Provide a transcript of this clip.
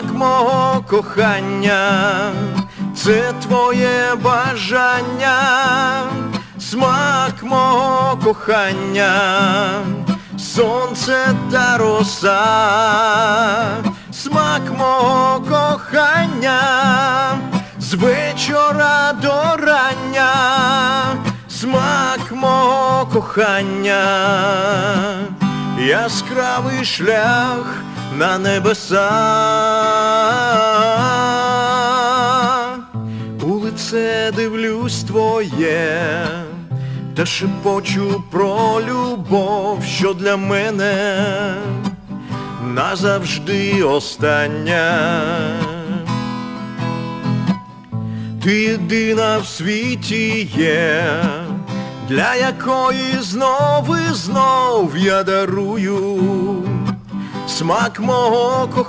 смак мого кохання, це твоє бажання, смак мого кохання, сонце та роса, смак мого кохання, з вечора до рання, смак мого кохання, яскравий шлях на небеса. У лице дивлюсь твоє, та шепочу про любов, що для мене назавжди остання. Ти єдина в світі є, для якої знов і знов я дарую смак мого кохання.